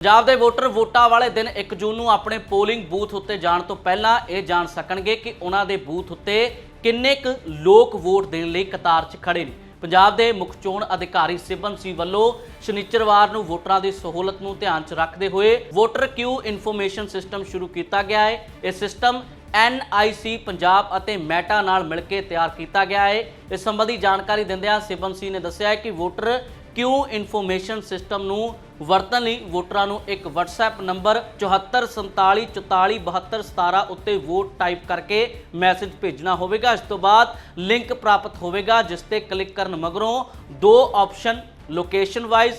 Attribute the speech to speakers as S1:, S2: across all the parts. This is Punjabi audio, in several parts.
S1: ਪੰਜਾਬ ਦੇ ਵੋਟਰ ਵੋਟਾਂ ਵਾਲੇ ਦਿਨ 1 ਜੂਨ ਨੂੰ ਆਪਣੇ ਪੋਲਿੰਗ ਬੂਥ ਉੱਤੇ ਜਾਣ ਤੋਂ ਪਹਿਲਾਂ ਇਹ ਜਾਣ ਸਕਣਗੇ ਕਿ ਉਹਨਾਂ ਦੇ ਬੂਥ ਉੱਤੇ ਕਿੰਨੇ ਕੁ ਲੋਕ ਵੋਟ ਦੇਣ ਲਈ ਕਤਾਰ 'ਚ ਖੜੇ ਨੇ। ਪੰਜਾਬ ਦੇ ਮੁੱਖ ਚੋਣ ਅਧਿਕਾਰੀ ਸਿਬਨ ਸੀ ਵੱਲੋਂ ਸ਼ਨੀਚਰਵਾਰ ਨੂੰ ਵੋਟਰਾਂ ਦੀ ਸਹੂਲਤ ਨੂੰ ਧਿਆਨ 'ਚ ਰੱਖਦੇ ਹੋਏ ਵੋਟਰ ਕਿਊ ਇਨਫੋਰਮੇਸ਼ਨ ਸਿਸਟਮ ਸ਼ੁਰੂ ਕੀਤਾ ਗਿਆ ਹੈ। ਇਹ ਸਿਸਟਮ NIC ਪੰਜਾਬ ਅਤੇ ਮੈਟਾ ਨਾਲ ਮਿਲ ਕੇ ਤਿਆਰ ਕੀਤਾ ਗਿਆ ਹੈ। ਇਸ ਸੰਬੰਧੀ ਜਾਣਕਾਰੀ ਦਿੰਦਿਆਂ ਸਿਬਨ ਸੀ ਨੇ ਦੱਸਿਆ ਹੈ ਕਿ ਵੋਟਰ ਕਿਊ ਇਨਫੋਰਮੇਸ਼ਨ ਸਿਸਟਮ ਨੂੰ ਵਰਤਣ ਲਈ ਵੋਟਰਾਂ ਨੂੰ ਇੱਕ WhatsApp ਨੰਬਰ 7447447217 ਉੱਤੇ ਵੋਟ ਟਾਈਪ ਕਰਕੇ ਮੈਸੇਜ ਭੇਜਣਾ ਹੋਵੇਗਾ। ਇਸ ਤੋਂ ਬਾਅਦ ਲਿੰਕ ਪ੍ਰਾਪਤ ਹੋਵੇਗਾ, ਜਿਸ ਤੇ ਕਲਿੱਕ ਕਰਨ ਮਗਰੋਂ ਦੋ option location wise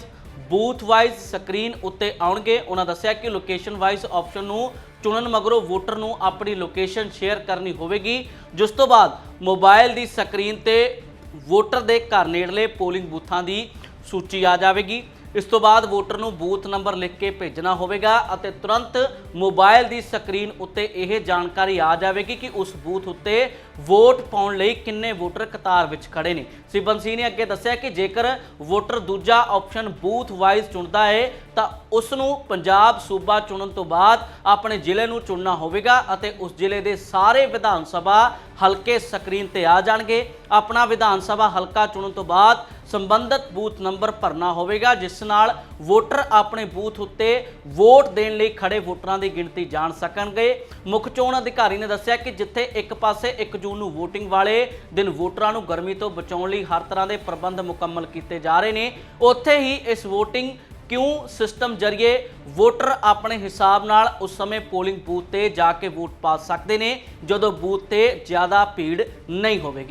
S1: booth wise screen ਉੱਤੇ ਆਉਣਗੇ। ਉਹਨਾਂ ਦੱਸਿਆ ਕਿ ਲੋਕੇਸ਼ਨ ਵਾਈਜ਼ ਆਪਸ਼ਨ ਨੂੰ ਚੁਣਨ ਮਗਰੋਂ ਵੋਟਰ ਨੂੰ ਆਪਣੀ ਲੋਕੇਸ਼ਨ ਸ਼ੇਅਰ ਕਰਨੀ ਹੋਵੇਗੀ। ਜਿਸ ਤੋਂ ਬਾਅਦ ਮੋਬਾਈਲ ਦੀ ਸਕਰੀਨ ਤੇ ਵੋਟਰ ਦੇ ਘਰ ਨੇੜਲੇ ਪੋਲਿੰਗ ਬੂਥਾਂ ਦੀ ਸੂਚੀ ਆ ਜਾਵੇਗੀ। ਇਸ ਤੋਂ ਬਾਅਦ ਵੋਟਰ ਨੂੰ ਬੂਥ ਨੰਬਰ ਲਿਖ ਕੇ ਭੇਜਣਾ ਹੋਵੇਗਾ ਅਤੇ ਤੁਰੰਤ ਮੋਬਾਈਲ ਦੀ ਸਕਰੀਨ ਉੱਤੇ ਇਹ ਜਾਣਕਾਰੀ ਆ ਜਾਵੇਗੀ ਕਿ ਉਸ ਬੂਥ ਉੱਤੇ ਵੋਟ ਪਾਉਣ ਲਈ ਕਿੰਨੇ ਵੋਟਰ ਕਤਾਰ ਵਿੱਚ ਖੜੇ ਨੇ। ਸਿਬਨ ਸਿੰਘ ਨੇ ਅੱਗੇ ਦੱਸਿਆ ਕਿ ਜੇਕਰ ਵੋਟਰ ਦੂਜਾ ਆਪਸ਼ਨ ਬੂਥ ਵਾਈਜ਼ ਚੁਣਦਾ ਹੈ ਤਾਂ ਉਸ ਨੂੰ ਪੰਜਾਬ ਸੂਬਾ ਚੁਣਨ ਤੋਂ ਬਾਅਦ ਆਪਣੇ ਜ਼ਿਲ੍ਹੇ ਨੂੰ ਚੁਣਨਾ ਹੋਵੇਗਾ ਅਤੇ ਉਸ ਜ਼ਿਲ੍ਹੇ ਦੇ ਸਾਰੇ ਵਿਧਾਨ ਸਭਾ ਹਲਕੇ ਸਕਰੀਨ ਤੇ ਆ ਜਾਣਗੇ। ਆਪਣਾ ਵਿਧਾਨ ਸਭਾ ਹਲਕਾ ਚੁਣਨ ਤੋਂ ਬਾਅਦ ਸੰਬੰਧਿਤ ਬੂਥ ਨੰਬਰ ਭਰਨਾ ਹੋਵੇਗਾ, ਜਿਸ ਨਾਲ ਵੋਟਰ ਆਪਣੇ ਬੂਥ ਉੱਤੇ ਵੋਟ ਦੇਣ ਲਈ ਖੜੇ ਵੋਟਰਾਂ ਦੀ ਗਿਣਤੀ ਜਾਣ ਸਕਣਗੇ। ਮੁੱਖ ਚੋਣ ਅਧਿਕਾਰੀ ਨੇ ਦੱਸਿਆ ਕਿ ਜਿੱਥੇ ਇੱਕ ਪਾਸੇ 1 ਜੂਨ ਨੂੰ VOTING ਵਾਲੇ ਦਿਨ ਵੋਟਰਾਂ ਨੂੰ ਗਰਮੀ ਤੋਂ ਬਚਾਉਣ ਲਈ ਹਰ ਤਰ੍ਹਾਂ ਦੇ ਪ੍ਰਬੰਧ ਮੁਕੰਮਲ ਕੀਤੇ ਜਾ ਰਹੇ ਨੇ, ਉੱਥੇ ਹੀ ਇਸ VOTING ਕਿਉਂ ਸਿਸਟਮ ਜਰੀਏ ਵੋਟਰ ਆਪਣੇ ਹਿਸਾਬ ਨਾਲ ਉਸ ਸਮੇਂ ਪੋਲਿੰਗ ਬੂਥ ਤੇ ਜਾ ਕੇ ਵੋਟ ਪਾ ਸਕਦੇ ਨੇ, ਜਦੋਂ ਬੂਥ ਤੇ ਜ਼ਿਆਦਾ ਭੀੜ ਨਹੀਂ ਹੋਵੇਗੀ।